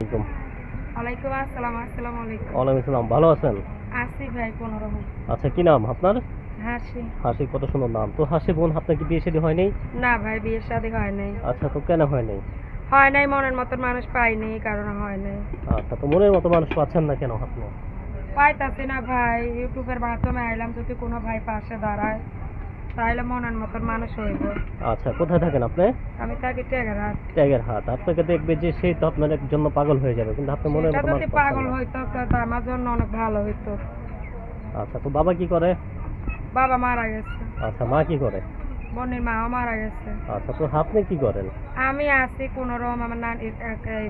ওয়ালাইকুম আসসালাম আসসালামু আলাইকুম। ওয়ালাইকুম আসসালাম ভালো আছেন? আসি ভাই কোনো রকম আচ্ছা কি নাম আপনার? হাসি। হাসি কত সুন্দর নাম। তো হাসি বোন আপনার কি বিয়ে শাদী হয়নি? না ভাই বিয়ের শাদী হয় নাই। আচ্ছা তো কেন হয়নি হয় নাই মনের মতন মানুষ পাইনি কারণে হয় নাই। আচ্ছা তো মনের মতো মানুষ পাচ্ছেন না কেন আপনি? পাইতাছি না ভাই ইউটিউবের মাধ্যমে আইলাম যদি কোনো ভাই পাশে দাঁড়ায়। তাহলে মনের মতন মানুষ হইব। আচ্ছা কোথায় থাকেন আপনি? আমি তাকে টেকে রাখ আপনাকে দেখবে যে সেই তো আপনার জন্য পাগল হয়ে যাবে কিন্তু আপনি মনের মতো যদি পাগল হইতো তো আমার জন্য অনেক ভালো হইতো। আচ্ছা তো বাবা কি করে? বাবা মারা গেছে। আচ্ছা মা কি করে? বোনের মাও মারা গেছে। আচ্ছা তো আপনি কি করেন? আমি আছি কোনো রকম আমার নানি একাই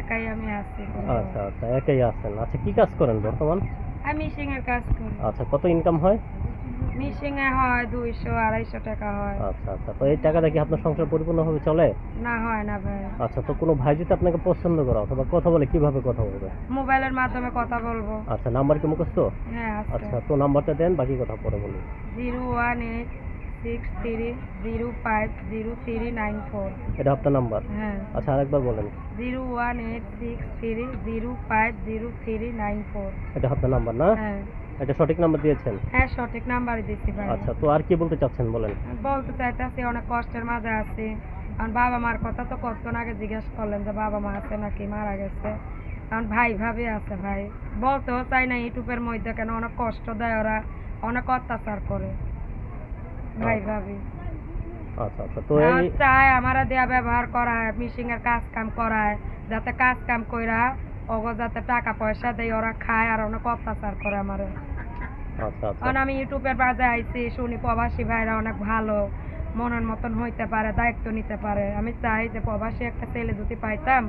একাই আমি আছি। আচ্ছা আচ্ছা একাই আছেন। আচ্ছা কি কাজ করেন বর্তমান? আমি মিশিং এর কাজ করি। আচ্ছা কত ইনকাম হয়? মিশিং এ হয় দুইশো আড়াইশো টাকা হয়। আচ্ছা আচ্ছা। তো এই টাকাটা কি আপনার সংসার পরিপূর্ণভাবে চলে? না হয় না ভাই। আচ্ছা তো কোনো ভাই যদি আপনাকে পছন্দ করে অথবা কথা বলে কীভাবে কথা বলবে? মোবাইলের মাধ্যমে কথা বলব। আচ্ছা নাম্বার কি মুখস্থ? হ্যাঁ আচ্ছা তো নাম্বারটা দেন বাকি কথা পরে বলি। Zero one eight six three zero five zero three nine four. এটা আপনার নাম্বার? হ্যাঁ। আচ্ছা আরেকবার বলেন। Zero one eight six three zero five zero three nine four. এটা আপনার নাম্বার না? হ্যাঁ। এটা সঠিক নাম্বার দিয়েছেন? হ্যাঁ সঠিক নাম্বারই দিচ্ছি ভাই আচ্ছা তো আর কি বলতে চাচ্ছেন বলেন? বলতে চাইতেছি অনেক কষ্টের মাঝে আছি। কারণ বাবা মার কথা তো কতক্ষণ আগে জিজ্ঞেস করলেন যে বাবা মা আছে নাকি মারা গেছে। কারণ ভাই ভাবি আছে ভাই। বলতেও চাই না ইউটিউবের মধ্যে কেন অনেক কষ্ট দেয় ওরা অনেক অত্যাচার করে। ভাই ভাবি। আচ্ছা আচ্ছা তো এই চায় আমারা দেয়া ব্যবহার করায় মিশিং এর কাজ কাম করায় যাতে কাজ কাম কইরা ওগো যাতে টাকা পয়সা দেয় ওরা খায় আর অনেক অত্যাচার করে আমার। আচ্ছা আচ্ছা। কারণ আমি ইউটিউবের বাজে আইছি শুনি প্রবাসী ভাইরা অনেক ভালো মনের মতন হইতে পারে দায়িত্ব নিতে পারে। আমি চাই যে প্রবাসী একটা ছেলে যদি পাইতাম